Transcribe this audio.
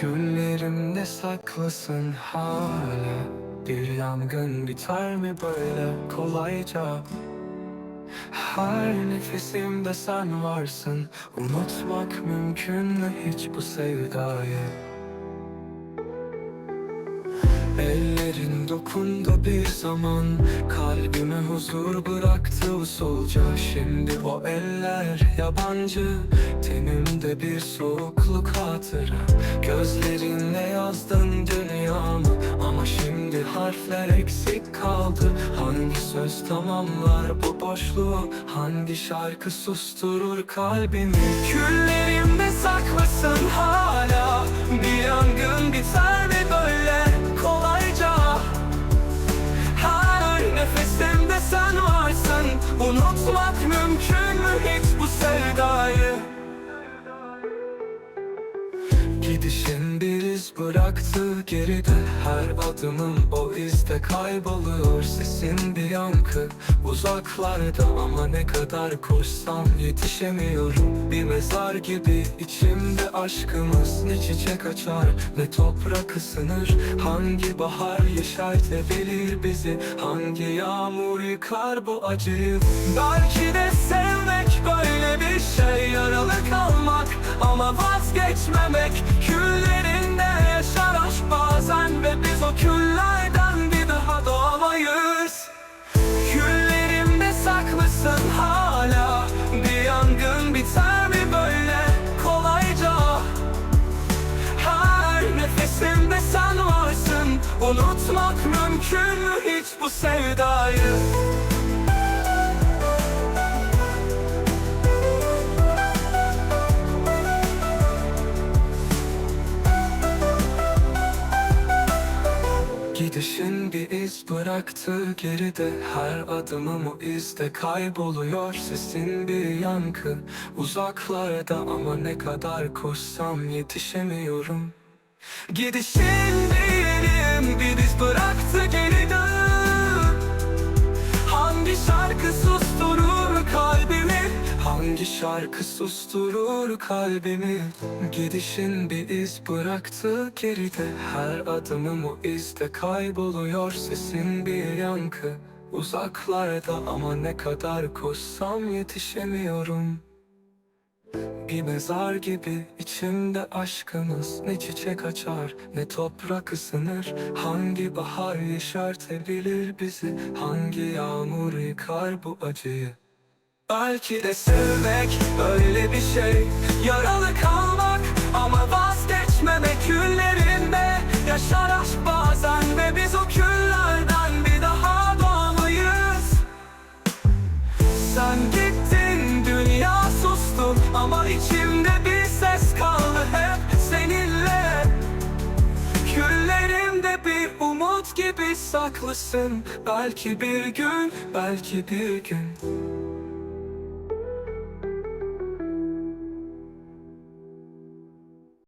Küllerimde saklısın hala. Bir yangın biter mi böyle? Kolayca. Her nefesimde sen varsın. Unutmak mümkün mü hiç bu sevdayı? Ellerin dokundu bir zaman Kalbime huzur bıraktı usulca Şimdi o eller yabancı Tenimde bir soğukluk hatıra. Gözlerinle yazdın dünyamı Ama şimdi harfler eksik kaldı. Hangi söz tamamlar bu boşluğu Hangi şarkı susturur kalbimi? Küllerimde saklısın hala Bir yangın Gidişin bir iz bıraktı geride. Her adımım o izde kayboluyor. Sesin bir yankı uzaklarda. Ama ne kadar koşsam yetişemiyorum. Bir mezar gibi içimde aşkımız Ne çiçek açar ne toprak ısınır. Hangi bahar yeşertebilir bizi? Hangi yağmur yıkar bu acıyı? Belki de sevmek böyle bir şey. Yaralı kalmak ama vazgeçmemek Unutmak mümkün mü hiç bu sevdayı? Gidişin bir iz bıraktı geride. Her adımım o izde kayboluyor. Sesin bir yankı uzaklarda Ama ne kadar koşsam yetişemiyorum. Gidişin bir Hangi şarkı susturur kalbimi. Gidişin bir iz bıraktı geride. Her adımım o izde kayboluyor. Sesin bir yankı uzaklarda. Ama ne kadar koşsam yetişemiyorum. Bir mezar gibi içimde aşkımız Ne çiçek açar ne toprak ısınır. Hangi bahar yeşertebilir bizi? Hangi yağmur yıkar bu acıyı Belki de sevmek öyle bir şey. Yaralı kalmak ama vazgeçmemek Küllerinde. Yaşar aşk bazen Ve biz o küllerden bir daha doğamayız sen gittin dünya sustu Ama içimde bir ses kaldı hep seninle. Küllerimde bir umut gibi saklısın. Belki bir gün, belki bir gün